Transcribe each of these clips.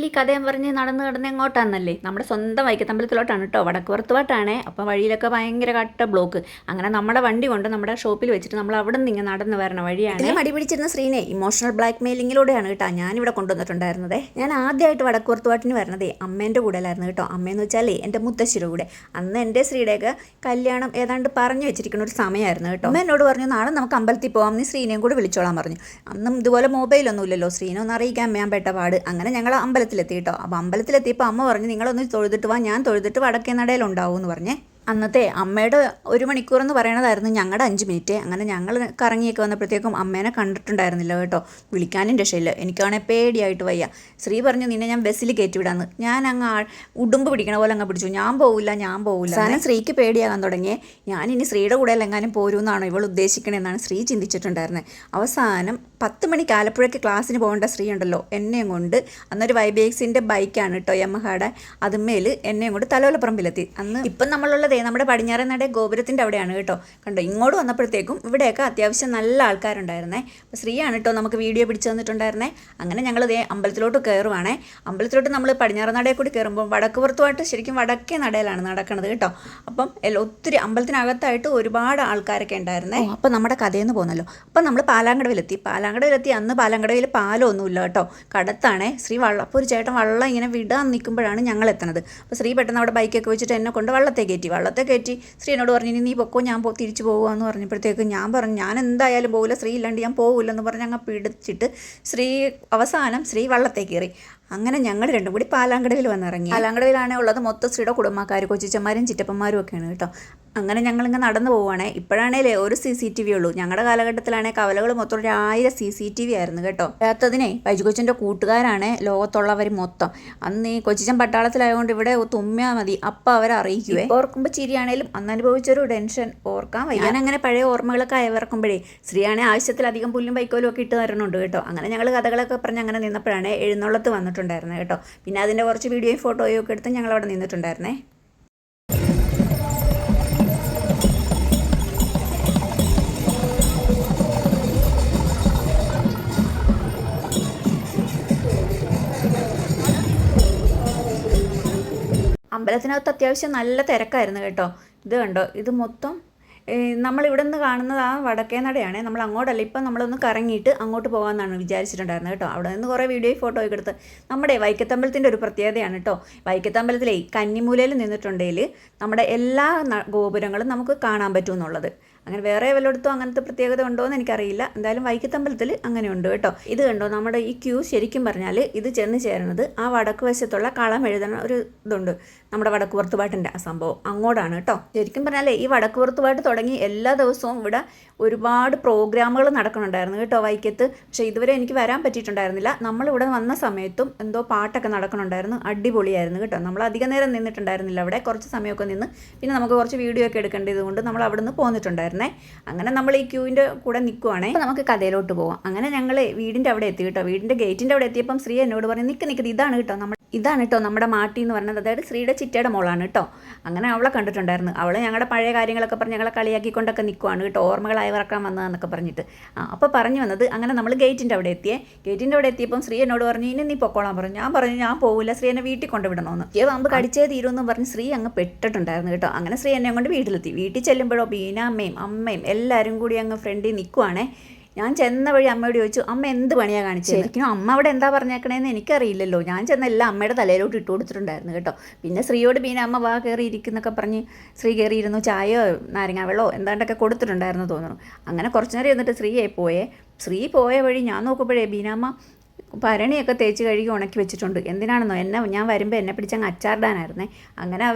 വഴിയിൽ ഈ കഥയും പറഞ്ഞ് നടന്ന് കിടന്ന് എങ്ങോട്ടാന്നല്ലേ? നമ്മുടെ സ്വന്തം വൈക്കത്തമ്പലത്തിലോട്ടാണ് കേട്ടോ വടക്കുപുറത്തുപാട്ടാണേ. അപ്പോൾ വഴിയിലൊക്കെ ഭയങ്കര കട്ട ബ്ലോക്ക്. അങ്ങനെ നമ്മുടെ വണ്ടി കൊണ്ട് നമ്മുടെ ഷോപ്പിൽ വെച്ചിട്ട് നമ്മൾ അവിടെ നിന്ന് ഇങ്ങനെ നടന്ന് വരണ വഴിയാണ്. മടി പിടിച്ചിരുന്ന ശ്രീനെ ഇമോഷണൽ ബ്ലാക്ക് മെയിലിങ്ങിലൂടെയാണ് കേട്ടോ ഞാനിവിടെ കൊണ്ടുവന്നിട്ടുണ്ടായിരുന്നത്. ഞാൻ ആദ്യമായിട്ട് വടക്കുപുറത്തുപാട്ടിന് വരണതേ അമ്മേന്റെ കൂടെയല്ലായിരുന്നു കേട്ടോ. അമ്മയെന്ന് വെച്ചാലേ എന്റെ മുത്തശ്ശിയുടെ കൂടെ. അന്ന് എന്റെ ശ്രീയുടെയൊക്കെ കല്യാണം ഏതാണ്ട് പറഞ്ഞു വെച്ചിരിക്കുന്ന ഒരു സമയമായിരുന്നു കേട്ടോ. അമ്മ എന്നോട് പറഞ്ഞു നാളെ നമുക്ക് അമ്പലത്തിൽ പോകാം നീ ശ്രീനെയും കൂടെ വിളിച്ചോളാൻ പറഞ്ഞു. അന്നും ഇതുപോലെ മൊബൈലൊന്നും ഇല്ലല്ലോ ശ്രീനെ ഒന്ന് അറിയിക്കാൻ ഞാൻ പെട്ട പാട്. അങ്ങനെ ഞങ്ങൾ അമ്പലത്തിലെത്തി കേട്ടോ. അപ്പോൾ അമ്പലത്തിലെത്തിയപ്പോൾ അമ്മ പറഞ്ഞു നിങ്ങളൊന്ന് തൊഴുതിട്ട് വാ ഞാൻ തൊഴുതിട്ട് വടക്കേ നടയിലുണ്ടാവും എന്ന് പറഞ്ഞേ അന്നത്തെ അമ്മയുടെ ഒരു മണിക്കൂർ എന്ന് പറയണതായിരുന്നു ഞങ്ങളുടെ അഞ്ച് മിനിറ്റ്. അങ്ങനെ ഞങ്ങൾ കറങ്ങിയൊക്കെ വന്നപ്പോഴത്തേക്കും അമ്മേനെ കണ്ടിട്ടുണ്ടായിരുന്നില്ല കേട്ടോ. വിളിക്കാനും രക്ഷയില്ല. എനിക്കാണെങ്കിൽ പേടിയായിട്ട് വയ്യ. ശ്രീ പറഞ്ഞു നിന്നെ ഞാൻ ബസ്സിൽ കയറ്റി വിടാന്ന് ഞാൻ അങ്ങ് ഉടുമ്പ് പിടിക്കണ പോലെ അങ്ങ് പിടിച്ചു. ഞാൻ പോവില്ല ഞാൻ പോവില്ല ഞാൻ ശ്രീക്ക് പേടിയാകാൻ തുടങ്ങിയേ. ഞാൻ ഇനി ശ്രീയുടെ കൂടെ എങ്ങാനും പോരുമെന്നാണോ ഇവൾ ഉദ്ദേശിക്കണമെന്നാണ് ശ്രീ ചിന്തിച്ചിട്ടുണ്ടായിരുന്നത് അവസാനം പത്ത് മണിക്ക് ആലപ്പുഴയ്ക്ക് ക്ലാസ്സിന് പോകേണ്ട ശ്രീ ഉണ്ടല്ലോ. എന്നെയും കൊണ്ട് അന്നൊരു വൈബേക്സിന്റെ ബൈക്കാണ് കേട്ടോ യമഹയുടെ അതുമേൽ എന്നെയും കൊണ്ട് തലോലപ്പുറമ്പിലെത്തി. അന്ന് ഇപ്പം നമ്മളുള്ളതേ നമ്മുടെ പടിഞ്ഞാറൻ നട ഗോപുരത്തിന്റെ അവിടെയാണ് കേട്ടോ. കണ്ടോ ഇങ്ങോട്ട് വന്നപ്പോഴത്തേക്കും ഇവിടെയൊക്കെ അത്യാവശ്യം നല്ല ആൾക്കാരുണ്ടായിരുന്നേ. അപ്പോൾ ശ്രീയാണ് കേട്ടോ നമുക്ക് വീഡിയോ പിടിച്ചു തന്നിട്ടുണ്ടായിരുന്നേ. അങ്ങനെ ഞങ്ങൾ ദേ അമ്പലത്തിലോട്ട് കയറുവാണേ. അമ്പലത്തിലോട്ട് നമ്മൾ പടിഞ്ഞാറൻ നടയിൽ കൂടി കയറുമ്പോൾ വടക്ക് പുറത്തുമായിട്ട് ശരിക്കും വടക്കേ നടയിലാണ് നടക്കുന്നത് കേട്ടോ. അപ്പം ഒത്തിരി അമ്പലത്തിനകത്തായിട്ട് ഒരുപാട് ആൾക്കാരൊക്കെ ഉണ്ടായിരുന്നേ. അപ്പം നമ്മുടെ കഥയെന്ന് പോകുന്നല്ലോ അപ്പം നമ്മൾ പാലാങ്കടവിലെത്തി. പാലാങ്കടവിലെത്തി. അന്ന് പാലാങ്കടവിൽ പാലമൊന്നുമില്ല കേട്ടോ. കടത്താണേ. ശ്രീ വള്ളം അപ്പോൾ ഒരു ചേട്ടൻ വള്ളം ഇങ്ങനെ വിടാൻ നിൽക്കുമ്പോഴാണ് ഞങ്ങൾ എത്തുന്നത് അപ്പോൾ ശ്രീ പെട്ടെന്ന് അവിടെ ബൈക്കൊക്കെ വെച്ചിട്ട് എന്നെ കൊണ്ട് വള്ളത്തെ കയറ്റി. വള്ളത്തെ കയറ്റി സ്ത്രീനോട് പറഞ്ഞു "ഇനി നീ പൊക്കോ ഞാൻ പോ തിരിച്ചു പോകുകയെന്ന് പറഞ്ഞപ്പോഴത്തേക്ക് ഞാൻ പറഞ്ഞു ഞാൻ എന്തായാലും പോകില്ല സ്ത്രീ ഇല്ലാണ്ട് ഞാൻ പോകില്ലെന്ന് പറഞ്ഞ് അങ്ങ് പിടിച്ചിട്ട് സ്ത്രീ അവസാനം സ്ത്രീ വള്ളത്തെ കയറി. അങ്ങനെ ഞങ്ങൾ രണ്ടും കൂടി പാലാങ്കടവിൽ വന്നിറങ്ങി. പാലാങ്കടവിലാണ് ഉള്ളത്. മൊത്തം സ്ത്രീയുടെ കുടുംബക്കാർ കൊച്ചിച്ചന്മാരും ചിറ്റപ്പന്മാരും ഒക്കെയാണ് കേട്ടോ. അങ്ങനെ ഞങ്ങളിങ്ങനെ നടന്നു പോവുകയാണേ. ഇപ്പോഴാണേലേ ഒരു സി സി ടി വി ഉള്ളൂ. ഞങ്ങളുടെ കാലഘട്ടത്തിലാണേ കവലകൾ മൊത്തം ഒരു ആയിരം സി സി ടി വി ആയിരുന്നു കേട്ടോ. അല്ലാത്തതിനെ വൈജുകൊച്ചിന്റെ കൂട്ടുകാരാണ് ലോകത്തുള്ളവർ മൊത്തം. അന്ന് ഈ കൊച്ചിച്ചൻ പട്ടാളത്തിലായതുകൊണ്ട് ഇവിടെ തുമ്മിയാൽ മതി. അപ്പം അവരെ അറിയിക്കുവേ. ഓർക്കുമ്പോൾ ചിരിയാണേലും അന്ന് അനുഭവിച്ചൊരു ടെൻഷൻ. ഓർക്കാൻ വയ്യ. ഞാൻ അങ്ങനെ പഴയ ഓർമ്മകളൊക്കെ അയവിറക്കുമ്പോഴേ ശ്രീയാണെ ആവശ്യത്തിലധികം പുല്ലും വൈക്കോലും ഒക്കെ ഇട്ട് തരണുണ്ട് കേട്ടോ. അങ്ങനെ ഞങ്ങൾ കഥകളൊക്കെ പറഞ്ഞ് അങ്ങനെ നിന്നപ്പോഴാണ് എഴുന്നള്ളത്ത് വന്നിട്ടുണ്ടായിരുന്നത് കേട്ടോ. പിന്നെ അതിന്റെ കുറച്ച് വീഡിയോയും ഫോട്ടോയും ഒക്കെ എടുത്ത് ഞങ്ങൾ അവിടെ നിന്നിട്ടുണ്ടായിരുന്നേ. അമ്പലത്തിനകത്ത് അത്യാവശ്യം നല്ല തിരക്കായിരുന്നു കേട്ടോ. ഇത് കണ്ടോ? ഇത് മൊത്തം നമ്മൾ ഇവിടെ നിന്ന് കാണുന്നത് ആ വടക്കേ നടയാണ്. നമ്മൾ അങ്ങോട്ടല്ല ഇപ്പം നമ്മളൊന്ന് കറങ്ങിയിട്ട് അങ്ങോട്ട് പോകാമെന്നാണ് വിചാരിച്ചിട്ടുണ്ടായിരുന്നത് കേട്ടോ. അവിടെ നിന്ന് കുറേ വീഡിയോ ഫോട്ടോ ഒക്കെ എടുത്ത്. നമ്മുടെ വൈക്കത്തമ്പലത്തിന്റെ ഒരു പ്രത്യേകതയാണ് കേട്ടോ. വൈക്കത്തമ്പലത്തിലെ കന്നിമൂലയിൽ നിന്നിട്ടുണ്ടെങ്കിൽ നമ്മുടെ എല്ലാ ഗോപുരങ്ങളും നമുക്ക് കാണാൻ പറ്റും എന്നുള്ളത്. അങ്ങനെ വേറെ വല്ലയിടത്തും അങ്ങനത്തെ പ്രത്യേകത ഉണ്ടോ എന്ന് എനിക്കറിയില്ല. എന്തായാലും വൈക്കത്തമ്പലത്തിൽ അങ്ങനെയുണ്ട് കേട്ടോ. ഇത് കണ്ടോ? നമ്മുടെ ഈ ക്യൂ ശരിക്കും പറഞ്ഞാൽ ഇത് ചെന്ന് ചേരുന്നത് ആ വടക്ക് വശത്തുള്ള കളം എഴുതണ ഒരു ഇതുണ്ട്. നമ്മുടെ വടക്ക് പുറത്തുപാട്ടിന്റെ ആ സംഭവം. അങ്ങോട്ടാണ് കേട്ടോ. ശരിക്കും പറഞ്ഞാലേ ഈ വടക്ക് പുറത്തുപാട്ട് തുടങ്ങി എല്ലാ ദിവസവും ഇവിടെ ഒരുപാട് പ്രോഗ്രാമുകൾ നടക്കുന്നുണ്ടായിരുന്നു കേട്ടോ വൈക്കത്ത് പക്ഷേ ഇതുവരെ എനിക്ക് വരാൻ പറ്റിയിട്ടുണ്ടായിരുന്നില്ല. നമ്മളിവിടെ വന്ന സമയത്തും എന്തോ പാട്ടൊക്കെ നടക്കുന്നുണ്ടായിരുന്നു. അടിപൊളിയായിരുന്നു കേട്ടോ. നമ്മൾ അധികം നേരം നിന്നിട്ടുണ്ടായിരുന്നില്ല അവിടെ. കുറച്ച് സമയമൊക്കെ നിന്ന് പിന്നെ നമുക്ക് കുറച്ച് വീഡിയോ ഒക്കെ എടുക്കേണ്ടത് കൊണ്ട് നമ്മൾ അവിടെ നിന്ന് പോന്നിട്ടുണ്ടായിരുന്നേ. അങ്ങനെ നമ്മൾ ഈ ക്യൂവിന്റെ കൂടെ നിൽക്കുവാണേ നമുക്ക് കഥയിലോട്ട് പോവാം. അങ്ങനെ ഞങ്ങൾ വീടിന്റെ അവിടെ എത്തി കേട്ടോ. വീടിന്റെ ഗേറ്റിന്റെ അവിടെ എത്തിയപ്പം ശ്രീ എന്നോട് പറഞ്ഞു നിൽക്ക് നിൽക്കുന്നത് ഇതാണ് കേട്ടോ നമ്മൾ ഇതാണ് കേട്ടോ നമ്മുടെ മാട്ടി എന്ന് പറയുന്നത്. അതായത് ശ്രീയുടെ ചിറ്റയുടെ മോളാണ് കേട്ടോ അങ്ങനെ അവളെ കണ്ടിട്ടുണ്ടായിരുന്നു. അവൾ ഞങ്ങളുടെ പഴയ കാര്യങ്ങളൊക്കെ പറഞ്ഞ് ഞങ്ങളെ കളിയാക്കിക്കൊണ്ടൊക്കെ നിൽക്കുവാണ് കേട്ടോ ഓർമ്മകളായി വറക്കാൻ വന്നതെന്നൊക്കെ പറഞ്ഞിട്ട്. ആ അപ്പോൾ പറഞ്ഞു വന്നത് അങ്ങനെ നമ്മൾ ഗേറ്റിന്റെ അവിടെ എത്തിയേ. ഗേറ്റിന്റെ അവിടെ എത്തിയപ്പം ശ്രീ എന്നോട് പറഞ്ഞു ഇനി നീ പൊക്കോളാൻ പറഞ്ഞു. ഞാൻ പറഞ്ഞു ഞാൻ പോകില്ല ശ്രീ എന്നെ വീട്ടിൽ കൊണ്ടുവിടണമെന്ന് ഈ പാമ്പ് കടിച്ചേ തീരുമെന്ന് പറഞ്ഞ് ശ്രീ അങ്ങ് പെട്ടിട്ടുണ്ടായിരുന്നു കേട്ടോ അങ്ങനെ ശ്രീ എന്നെ കൊണ്ട് വീട്ടിലെത്തി. വീട്ടിൽ ചെല്ലുമ്പോഴോ ബീനാമ്മയും അമ്മയും എല്ലാവരും കൂടി അങ്ങ് ഫ്രണ്ടിൽ നിൽക്കുവാണേ ഞാൻ ചെന്ന വഴി അമ്മയോട് ചോദിച്ചു അമ്മ എന്ത് പണിയാണ് കാണിച്ചത് ശരിക്കും അമ്മ അവിടെ എന്താ പറഞ്ഞേക്കണേന്ന് എനിക്കറിയില്ലല്ലോ. ഞാൻ ചെന്ന എല്ലാം അമ്മയുടെ തലയിലോട്ട് ഇട്ട് കൊടുത്തിട്ടുണ്ടായിരുന്നു കേട്ടോ. പിന്നെ ശ്രീയോട് പിന്നെ അമ്മ വാ കയറി ഇരിക്കുന്നൊക്കെ പറഞ്ഞ് ശ്രീ കയറിയിരുന്നു ചായയോ നാരങ്ങ വെള്ളമോ എന്താണ്ടൊക്കെ കൊടുത്തിട്ടുണ്ടായിരുന്നു തോന്നുന്നു. അങ്ങനെ കുറച്ചു നേരം എന്നിട്ട് ശ്രീയെ പോയേ. ശ്രീ പോയ വഴി ഞാൻ നോക്കുമ്പോഴേ ബീനാമ്മ ഭരണിയൊക്കെ തേച്ച് കഴുകി ഉണക്കി വെച്ചിട്ടുണ്ട്. എന്തിനാണെന്നോ? എന്നെ ഞാൻ വരുമ്പോൾ എന്നെ പിടിച്ചങ്ങ് അച്ചാറിടാനായിരുന്നേ. അങ്ങനെ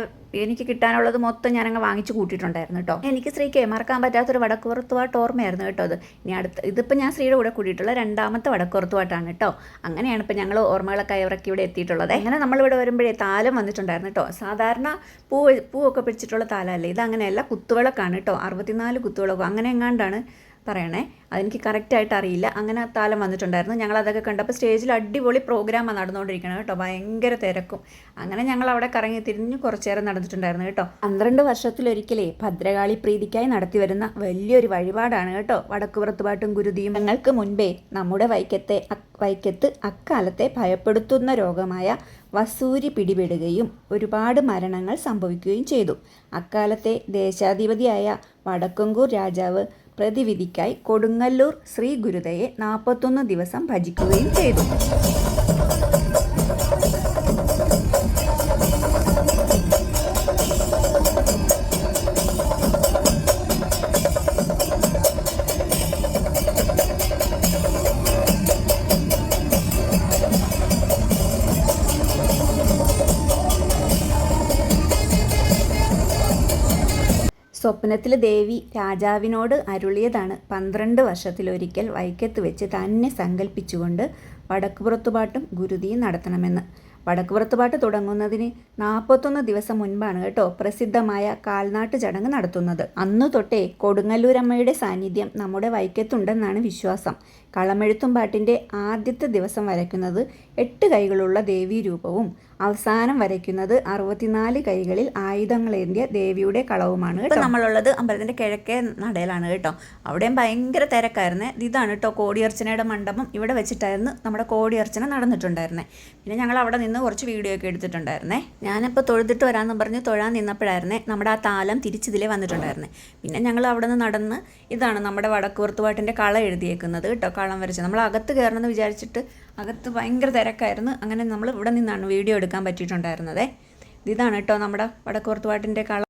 എനിക്ക് കിട്ടാനുള്ളത് മൊത്തം ഞാനങ്ങ് വാങ്ങിച്ചു കൂട്ടിയിട്ടുണ്ടായിരുന്നു കേട്ടോ. എനിക്ക് സ്ത്രീക്ക് മറക്കാൻ പറ്റാത്തൊരു വടക്കുപുറത്തുപാട്ട് ഓർമ്മയായിരുന്നു കേട്ടോ അത്. ഇനി അടുത്ത് ഇതിപ്പോൾ ഞാൻ സ്ത്രീയുടെ കൂടെ കൂടിയിട്ടുള്ള രണ്ടാമത്തെ വടക്കുപുറത്തുപാട്ടാണ് കേട്ടോ. അങ്ങനെയാണ് ഇപ്പോൾ ഞങ്ങൾ ഓർമ്മകളൊക്കെ ഇറക്കി ഇവിടെ എത്തിയിട്ടുള്ളത്. അങ്ങനെ നമ്മളിവിടെ വരുമ്പോഴേ താലം വന്നിട്ടുണ്ടായിരുന്നു കേട്ടോ. സാധാരണ പൂ പൂവൊക്കെ പിടിച്ചിട്ടുള്ള താലമല്ലേ ഇത് അങ്ങനെയല്ല കുത്തുവിളക്കാണ് കേട്ടോ. അറുപത്തിനാല് കുത്തുവിളക്കും. അങ്ങനെ എങ്ങാണ്ടാണ് പറയണേ. അതെനിക്ക് കറക്റ്റായിട്ട് അറിയില്ല. അങ്ങനെ താലം വന്നിട്ടുണ്ടായിരുന്നു. ഞങ്ങൾ അതൊക്കെ കണ്ടപ്പോൾ സ്റ്റേജിൽ അടിപൊളി പ്രോഗ്രാമാണ് നടന്നുകൊണ്ടിരിക്കുന്നത് കേട്ടോ. ഭയങ്കര തിരക്കും. അങ്ങനെ ഞങ്ങൾ അവിടെ കറങ്ങി തിരിഞ്ഞ് കുറച്ചു നേരം നടന്നിട്ടുണ്ടായിരുന്നു കേട്ടോ. പന്ത്രണ്ട് വർഷത്തിലൊരിക്കലേ ഭദ്രകാളി പ്രീതിക്കായി നടത്തി വരുന്ന വലിയൊരു വഴിപാടാണ് കേട്ടോ. വടക്കുപുറത്തുപാട്ടും ഗുരുതിയും ഞങ്ങൾക്ക് മുൻപേ നമ്മുടെ വൈക്കത്തെ വൈക്കത്ത് അക്കാലത്തെ ഭയപ്പെടുത്തുന്ന രോഗമായ വസൂരി പിടിപെടുകയും ഒരുപാട് മരണങ്ങൾ സംഭവിക്കുകയും ചെയ്തു. അക്കാലത്തെ ദേശാധിപതിയായ വടക്കങ്കൂർ രാജാവ് പ്രതിവിധിക്കായി കൊടുങ്ങല്ലൂർ ശ്രീ ഗുരുതയെ നാൽപ്പത്തൊന്ന് ദിവസം ഭജിക്കുകയും ചെയ്തു. സ്വപ്നത്തിൽ ദേവി രാജാവിനോട് അരുളിയതാണ്. പന്ത്രണ്ട് വർഷത്തിലൊരിക്കൽ വൈക്കത്ത് വെച്ച് തന്നെ സങ്കല്പിച്ചുകൊണ്ട് വടക്കുപുറത്തുപാട്ടും ഗുരുതിയും നടത്തണമെന്ന്. വടക്കുപുറത്തുപാട്ട് തുടങ്ങുന്നതിന് നാൽപ്പത്തൊന്ന് ദിവസം മുൻപാണ് കേട്ടോ പ്രസിദ്ധമായ കാൽനാട്ട് ചടങ്ങ് നടത്തുന്നത്. അന്നു തൊട്ടേ കൊടുങ്ങല്ലൂരമ്മയുടെ സാന്നിധ്യം നമ്മുടെ വൈക്കത്തുണ്ടെന്നാണ് വിശ്വാസം. കളമെഴുത്തും പാട്ടിന്റെ ആദ്യത്തെ ദിവസം വരയ്ക്കുന്നത് എട്ട് കൈകളുള്ള ദേവീ രൂപവും അവസാനം വരയ്ക്കുന്നത് അറുപത്തിനാല് കൈകളിൽ ആയുധങ്ങളേന്തിയ ദേവിയുടെ കളവുമാണ് ഇപ്പം നമ്മളുള്ളത് അമ്പലത്തിന്റെ കിഴക്കേ നടയിലാണ് കേട്ടോ. അവിടെയും ഭയങ്കര തിരക്കായിരുന്നേ. ഇതാണ് കേട്ടോ കോടിയർച്ചനയുടെ മണ്ഡപം. ഇവിടെ വെച്ചിട്ടായിരുന്നു നമ്മുടെ കോടിയർച്ചന നടന്നിട്ടുണ്ടായിരുന്നേ. പിന്നെ ഞങ്ങൾ അവിടെ നിന്ന് കുറച്ച് വീഡിയോ ഒക്കെ എടുത്തിട്ടുണ്ടായിരുന്നേ. ഞാനിപ്പോൾ തൊഴുതിട്ട് വരാമെന്ന് പറഞ്ഞ് തൊഴാൻ നിന്നപ്പോഴായിരുന്നേ നമ്മുടെ ആ താലം തിരിച്ചിതിലേ വന്നിട്ടുണ്ടായിരുന്നേ. പിന്നെ ഞങ്ങൾ അവിടെ നിന്ന് നടന്ന് ഇതാണ് നമ്മുടെ വടക്കുവർത്തുവാട്ടിന്റെ കള എഴുതിയേക്കുന്നത് കേട്ടോ. കളം വരച്ച്. നമ്മൾ അകത്ത് കയറണമെന്ന് വിചാരിച്ചിട്ട് അകത്ത് ഭയങ്കര തിരക്കായിരുന്നു. അങ്ങനെ നമ്മൾ ഇവിടെ നിന്നാണ് വീഡിയോ എടുക്കാൻ പറ്റിയിട്ടുണ്ടായിരുന്നത്. ഇതാണ് കേട്ടോ നമ്മുടെ വടക്കുറത്തുപാട്ടിന്റെ കള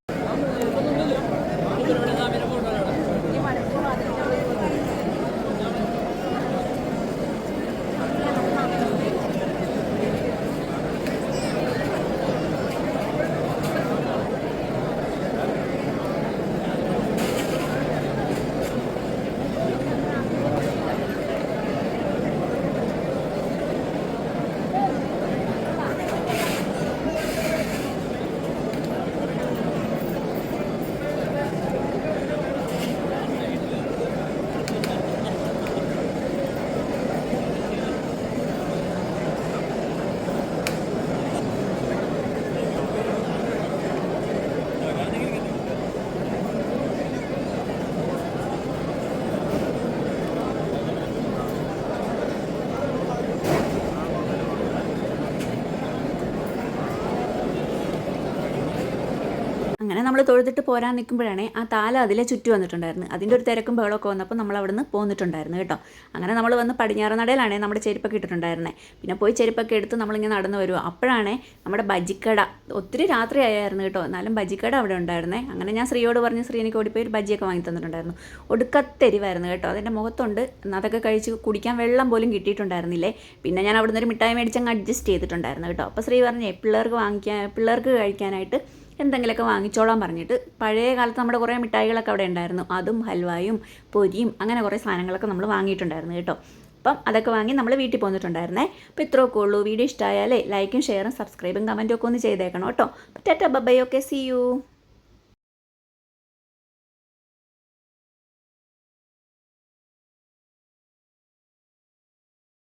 അങ്ങനെ നമ്മൾ തൊഴുതിട്ട് പോരാൻ നിൽക്കുമ്പോഴാണ് ആ താല അതിലെ ചുറ്റി വന്നിട്ടുണ്ടായിരുന്നു അതിന്റെ ഒരു തിരക്കും ബഹളമൊക്കെ വന്നപ്പോൾ നമ്മൾ അവിടെ നിന്ന് പോന്നിട്ടുണ്ടായിരുന്നു കേട്ടോ. അങ്ങനെ നമ്മൾ വന്ന് പടിഞ്ഞാറ് നടയിലാണേ നമ്മുടെ ചെരുപ്പൊക്കെ ഇട്ടിട്ടുണ്ടായിരുന്നത് പിന്നെ പോയി ചെരുപ്പൊക്കെ എടുത്ത് നമ്മളിങ്ങനെ നടന്നു വരുമോ അപ്പോഴാണ് നമ്മുടെ ബജിക്കട ഒത്തിരി രാത്രി ആയായിരുന്നു കേട്ടോ. എന്നാലും ബജിക്കട അവിടെ ഉണ്ടായിരുന്നേ. അങ്ങനെ ഞാൻ ശ്രീയോട് പറഞ്ഞ് ശ്രീ എനിക്ക് ഓടിപ്പോയി ഒരു ബജിയൊക്കെ വാങ്ങി തന്നിട്ടുണ്ടായിരുന്നു. ഒടുക്കത്തെരിവായിരുന്നു കേട്ടോ. അതിന്റെ മുഖത്തുണ്ട്. അതൊക്കെ കഴിച്ച് കുടിക്കാൻ വെള്ളം പോലും കിട്ടിയിട്ടുണ്ടായിരുന്നില്ലേ. പിന്നെ ഞാൻ അവിടുന്ന് ഒരു മിഠായി മേടിച്ചങ്ങ് അഡ്ജസ്റ്റ് ചെയ്തിട്ടുണ്ടായിരുന്നു കേട്ടോ. അപ്പോൾ ശ്രീ പറഞ്ഞേ പിള്ളേർക്ക് വാങ്ങിക്കാൻ പിള്ളേർക്ക് കഴിക്കാനായിട്ട് എന്തെങ്കിലുമൊക്കെ വാങ്ങിച്ചോളാൻ പറഞ്ഞിട്ട് പഴയ കാലത്ത് നമ്മുടെ കുറേ മിഠായികളൊക്കെ അവിടെ ഉണ്ടായിരുന്നു. അതും ഹൽവായും പൊരിയും അങ്ങനെ കുറേ സാധനങ്ങളൊക്കെ നമ്മൾ വാങ്ങിയിട്ടുണ്ടായിരുന്നു കേട്ടോ. അപ്പം അതൊക്കെ വാങ്ങി നമ്മൾ വീട്ടിൽ പോന്നിട്ടുണ്ടായിരുന്നേ. അപ്പോൾ ഇത്രയൊക്കെ ഉള്ളൂ. വീഡിയോ ഇഷ്ടമായാലേ ലൈക്കും ഷെയറും സബ്സ്ക്രൈബും കമന്റും ഒക്കെ ഒന്ന് ചെയ്തേക്കണം കേട്ടോ. Tata bye okay see you.